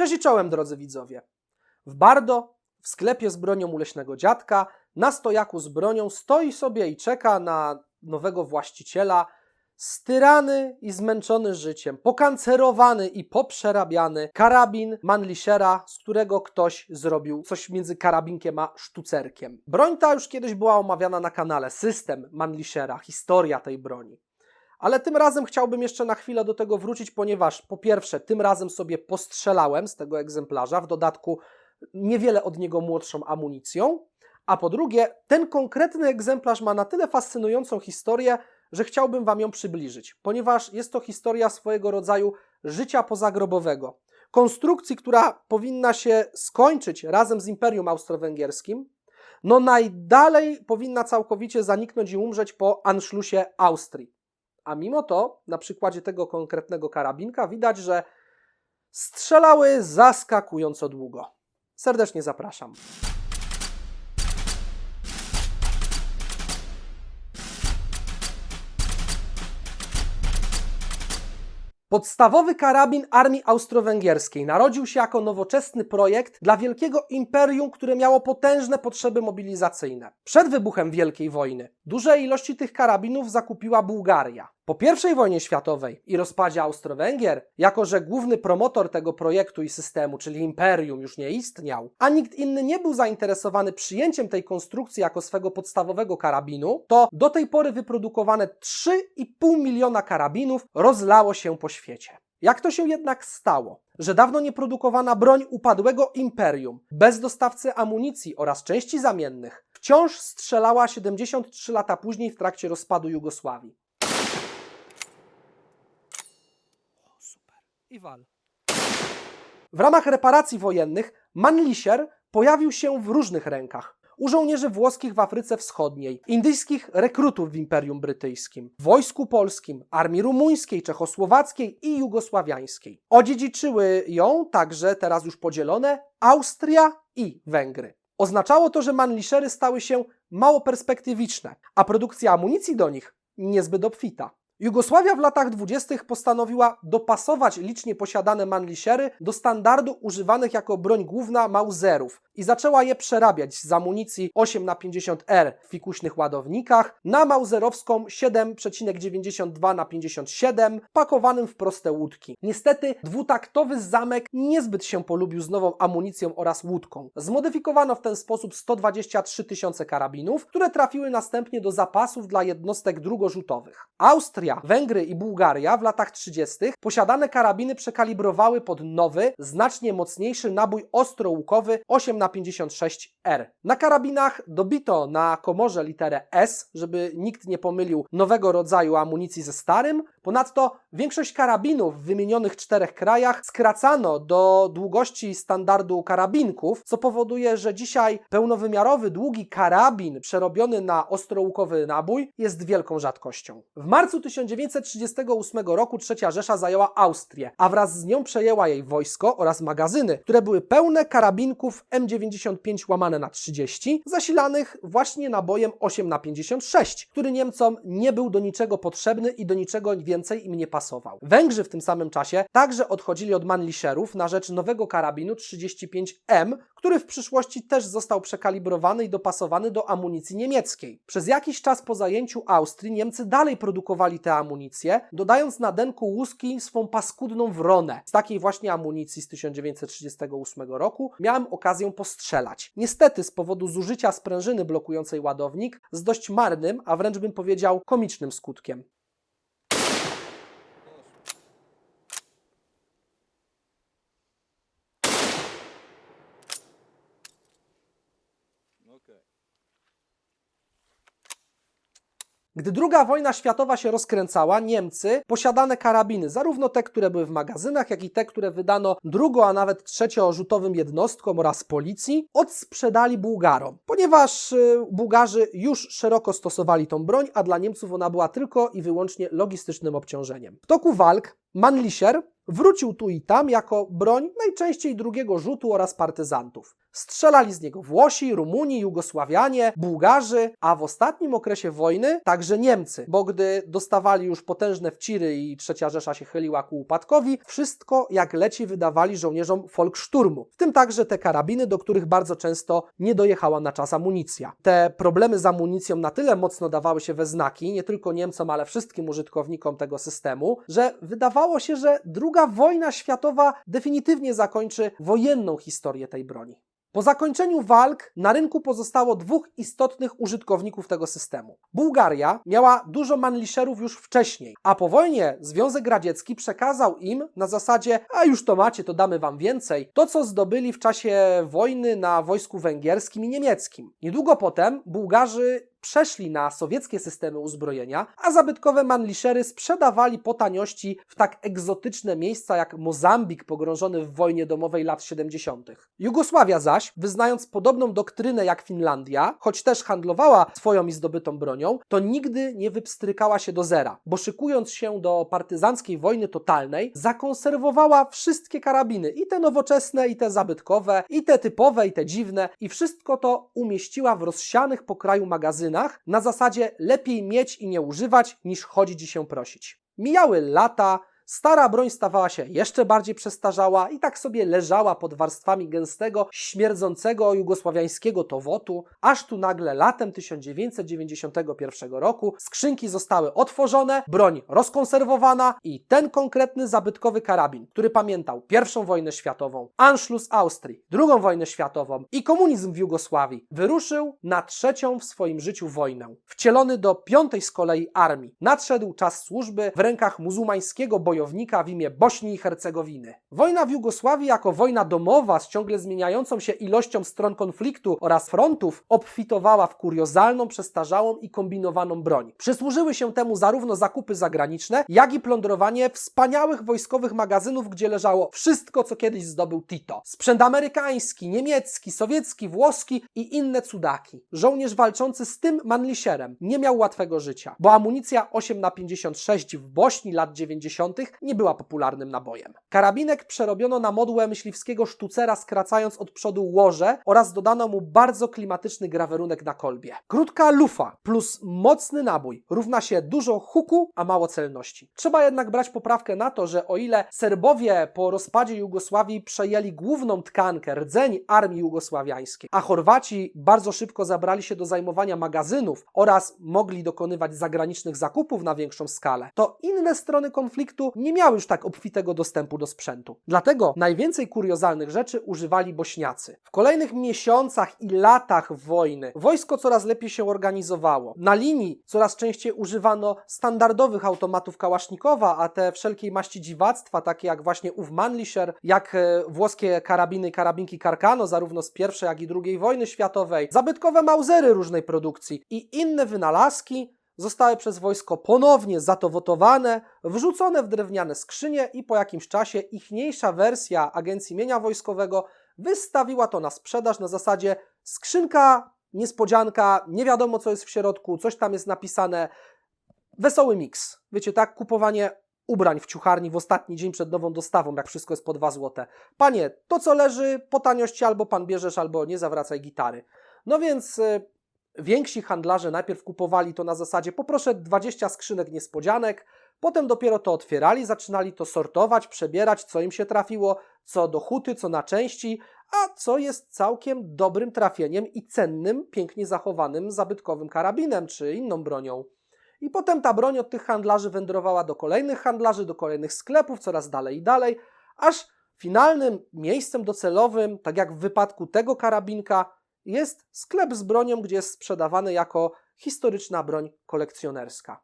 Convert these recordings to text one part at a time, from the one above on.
Cześć i czołem, drodzy widzowie. W Bardo, w sklepie z bronią u leśnego dziadka, na stojaku z bronią stoi sobie i czeka na nowego właściciela, styrany i zmęczony życiem, pokancerowany i poprzerabiany karabin Manlischera, z którego ktoś zrobił coś między karabinkiem a sztucerkiem. Broń ta już kiedyś była omawiana na kanale, system Manlischera, historia tej broni. Ale tym razem chciałbym jeszcze na chwilę do tego wrócić, ponieważ po pierwsze, tym razem sobie postrzelałem z tego egzemplarza, w dodatku niewiele od niego młodszą amunicją, a po drugie, ten konkretny egzemplarz ma na tyle fascynującą historię, że chciałbym Wam ją przybliżyć, ponieważ jest to historia swojego rodzaju życia pozagrobowego. Konstrukcji, która powinna się skończyć razem z Imperium Austro-Węgierskim, no najdalej powinna całkowicie zaniknąć i umrzeć po Anschlussie Austrii. A mimo to, na przykładzie tego konkretnego karabinka, widać, że strzelały zaskakująco długo. Serdecznie zapraszam. Podstawowy karabin armii austro-węgierskiej narodził się jako nowoczesny projekt dla wielkiego imperium, które miało potężne potrzeby mobilizacyjne. Przed wybuchem Wielkiej Wojny duże ilości tych karabinów zakupiła Bułgaria. Po I wojnie światowej i rozpadzie Austro-Węgier, jako że główny promotor tego projektu i systemu, czyli imperium, już nie istniał, a nikt inny nie był zainteresowany przyjęciem tej konstrukcji jako swego podstawowego karabinu, to do tej pory wyprodukowane 3,5 miliona karabinów rozlało się po świecie. Jak to się jednak stało, że dawno nieprodukowana broń upadłego imperium, bez dostawcy amunicji oraz części zamiennych, wciąż strzelała 73 lata później w trakcie rozpadu Jugosławii? I wal. W ramach reparacji wojennych Manlischer pojawił się w różnych rękach. U żołnierzy włoskich w Afryce Wschodniej, indyjskich rekrutów w Imperium Brytyjskim, Wojsku Polskim, Armii Rumuńskiej, Czechosłowackiej i Jugosławiańskiej. Odziedziczyły ją także, teraz już podzielone, Austria i Węgry. Oznaczało to, że Manlischery stały się mało perspektywiczne, a produkcja amunicji do nich niezbyt obfita. Jugosławia w latach dwudziestych postanowiła dopasować licznie posiadane manliszery do standardu używanych jako broń główna Mauserów i zaczęła je przerabiać z amunicji 8x50R w fikuśnych ładownikach na mauserowską 7,92 na 57 pakowanym w proste łódki. Niestety dwutaktowy zamek niezbyt się polubił z nową amunicją oraz łódką. Zmodyfikowano w ten sposób 123 tysiące karabinów, które trafiły następnie do zapasów dla jednostek drugorzutowych. Austria, Węgry i Bułgaria w latach 30. posiadane karabiny przekalibrowały pod nowy, znacznie mocniejszy nabój ostrołukowy 8 na 56R. Na karabinach dobito na komorze literę S, żeby nikt nie pomylił nowego rodzaju amunicji ze starym. Ponadto większość karabinów w wymienionych czterech krajach skracano do długości standardu karabinków, co powoduje, że dzisiaj pełnowymiarowy, długi karabin przerobiony na ostrołukowy nabój jest wielką rzadkością. W marcu 1938 roku III Rzesza zajęła Austrię, a wraz z nią przejęła jej wojsko oraz magazyny, które były pełne karabinków M95 łamane na 30, zasilanych właśnie nabojem 8 na 56, który Niemcom nie był do niczego potrzebny i do niczego więcej im nie pasował. Węgrzy w tym samym czasie także odchodzili od Manliszerów na rzecz nowego karabinu 35M, który w przyszłości też został przekalibrowany i dopasowany do amunicji niemieckiej. Przez jakiś czas po zajęciu Austrii Niemcy dalej produkowali tę amunicję, dodając na denku łuski swą paskudną wronę. Z takiej właśnie amunicji z 1938 roku miałem okazję postrzelać. Niestety z powodu zużycia sprężyny blokującej ładownik z dość marnym, a wręcz bym powiedział komicznym skutkiem. Gdy II wojna światowa się rozkręcała, Niemcy posiadane karabiny, zarówno te, które były w magazynach, jak i te, które wydano drugo, a nawet trzeciorzutowym jednostkom oraz policji, odsprzedali Bułgarom, ponieważ y, Bułgarzy już szeroko stosowali tą broń, a dla Niemców ona była tylko i wyłącznie logistycznym obciążeniem. W toku walk Manlischer wrócił tu i tam jako broń najczęściej drugiego rzutu oraz partyzantów. Strzelali z niego Włosi, Rumuni, Jugosławianie, Bułgarzy, a w ostatnim okresie wojny także Niemcy, bo gdy dostawali już potężne wciry i trzecia Rzesza się chyliła ku upadkowi, wszystko jak leci wydawali żołnierzom Volkssturmu, w tym także te karabiny, do których bardzo często nie dojechała na czas amunicja. Te problemy z amunicją na tyle mocno dawały się we znaki, nie tylko Niemcom, ale wszystkim użytkownikom tego systemu, że wydawało się, że druga wojna światowa definitywnie zakończy wojenną historię tej broni. Po zakończeniu walk na rynku pozostało dwóch istotnych użytkowników tego systemu. Bułgaria miała dużo manliszerów już wcześniej, a po wojnie Związek Radziecki przekazał im na zasadzie a już to macie, to damy wam więcej, to co zdobyli w czasie wojny na wojsku węgierskim i niemieckim. Niedługo potem Bułgarzy przeszli na sowieckie systemy uzbrojenia, a zabytkowe manliszery sprzedawali po taniości w tak egzotyczne miejsca jak Mozambik pogrążony w wojnie domowej lat 70. Jugosławia zaś, wyznając podobną doktrynę jak Finlandia, choć też handlowała swoją i zdobytą bronią, to nigdy nie wypstrykała się do zera, bo szykując się do partyzanckiej wojny totalnej, zakonserwowała wszystkie karabiny, i te nowoczesne, i te zabytkowe, i te typowe, i te dziwne, i wszystko to umieściła w rozsianych po kraju magazynach na zasadzie lepiej mieć i nie używać, niż chodzić i się prosić. Mijały lata, Stara broń stawała się jeszcze bardziej przestarzała i tak sobie leżała pod warstwami gęstego, śmierdzącego jugosławiańskiego towotu, aż tu nagle latem 1991 roku skrzynki zostały otworzone, broń rozkonserwowana i ten konkretny zabytkowy karabin, który pamiętał I wojnę światową, Anschluss Austrii, II wojnę światową i komunizm w Jugosławii, wyruszył na trzecią w swoim życiu wojnę. Wcielony do piątej z kolei armii, nadszedł czas służby w rękach muzułmańskiego bojownika w imię Bośni i Hercegowiny. Wojna w Jugosławii jako wojna domowa z ciągle zmieniającą się ilością stron konfliktu oraz frontów obfitowała w kuriozalną, przestarzałą i kombinowaną broń. Przysłużyły się temu zarówno zakupy zagraniczne, jak i plądrowanie wspaniałych wojskowych magazynów, gdzie leżało wszystko, co kiedyś zdobył Tito. Sprzęt amerykański, niemiecki, sowiecki, włoski i inne cudaki. Żołnierz walczący z tym manliszerem nie miał łatwego życia, bo amunicja 8 na 56 w Bośni lat 90 nie była popularnym nabojem. Karabinek przerobiono na modłę myśliwskiego sztucera, skracając od przodu łoże oraz dodano mu bardzo klimatyczny grawerunek na kolbie. Krótka lufa plus mocny nabój równa się dużo huku, a mało celności. Trzeba jednak brać poprawkę na to, że o ile Serbowie po rozpadzie Jugosławii przejęli główną tkankę, rdzeń armii jugosławiańskiej, a Chorwaci bardzo szybko zabrali się do zajmowania magazynów oraz mogli dokonywać zagranicznych zakupów na większą skalę, to inne strony konfliktu nie miały już tak obfitego dostępu do sprzętu. Dlatego najwięcej kuriozalnych rzeczy używali Bośniacy. W kolejnych miesiącach i latach wojny wojsko coraz lepiej się organizowało. Na linii coraz częściej używano standardowych automatów Kałasznikowa, a te wszelkiej maści dziwactwa, takie jak właśnie ów Mannlicher, jak e, włoskie karabiny i karabinki Carcano, zarówno z I jak i II wojny światowej, zabytkowe mauzery różnej produkcji i inne wynalazki zostały przez wojsko ponownie zatowotowane, wrzucone w drewniane skrzynie i po jakimś czasie ichniejsza wersja Agencji Mienia Wojskowego wystawiła to na sprzedaż na zasadzie skrzynka, niespodzianka, nie wiadomo co jest w środku, coś tam jest napisane. Wesoły miks. Wiecie, tak? Kupowanie ubrań w ciucharni w ostatni dzień przed nową dostawą, jak wszystko jest po 2 złote. Panie, to co leży, po taniości albo pan bierzesz, albo nie zawracaj gitary. No więc y, więksi handlarze najpierw kupowali to na zasadzie poproszę 20 skrzynek niespodzianek, potem dopiero to otwierali, zaczynali to sortować, przebierać, co im się trafiło, co do huty, co na części, a co jest całkiem dobrym trafieniem i cennym, pięknie zachowanym zabytkowym karabinem czy inną bronią. I potem ta broń od tych handlarzy wędrowała do kolejnych handlarzy, do kolejnych sklepów, coraz dalej i dalej, aż finalnym miejscem docelowym, tak jak w wypadku tego karabinka, jest sklep z bronią, gdzie jest sprzedawany jako historyczna broń kolekcjonerska.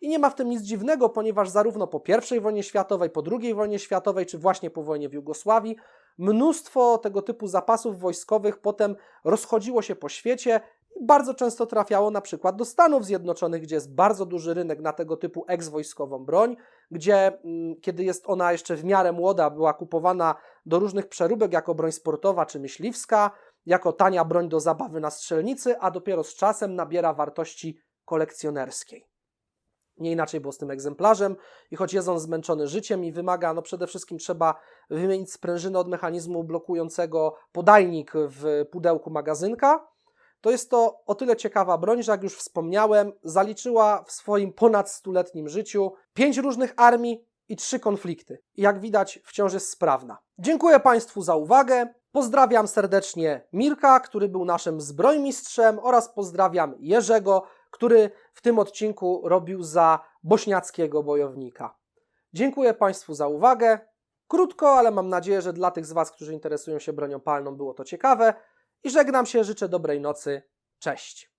I nie ma w tym nic dziwnego, ponieważ zarówno po I wojnie światowej, po II wojnie światowej, czy właśnie po wojnie w Jugosławii, mnóstwo tego typu zapasów wojskowych potem rozchodziło się po świecie i bardzo często trafiało na przykład do Stanów Zjednoczonych, gdzie jest bardzo duży rynek na tego typu eks-wojskową broń, gdzie mm, kiedy jest ona jeszcze w miarę młoda, była kupowana do różnych przeróbek jako broń sportowa czy myśliwska, jako tania broń do zabawy na strzelnicy, a dopiero z czasem nabiera wartości kolekcjonerskiej. Nie inaczej było z tym egzemplarzem i choć jest on zmęczony życiem i wymaga, no przede wszystkim trzeba wymienić sprężynę od mechanizmu blokującego podajnik w pudełku magazynka, to jest to o tyle ciekawa broń, że jak już wspomniałem, zaliczyła w swoim ponad stuletnim życiu pięć różnych armii i trzy konflikty. I jak widać, wciąż jest sprawna. Dziękuję Państwu za uwagę. Pozdrawiam serdecznie Mirka, który był naszym zbrojmistrzem, oraz pozdrawiam Jerzego, który w tym odcinku robił za bośniackiego bojownika. Dziękuję Państwu za uwagę. Krótko, ale mam nadzieję, że dla tych z Was, którzy interesują się bronią palną, było to ciekawe. I żegnam się, życzę dobrej nocy. Cześć.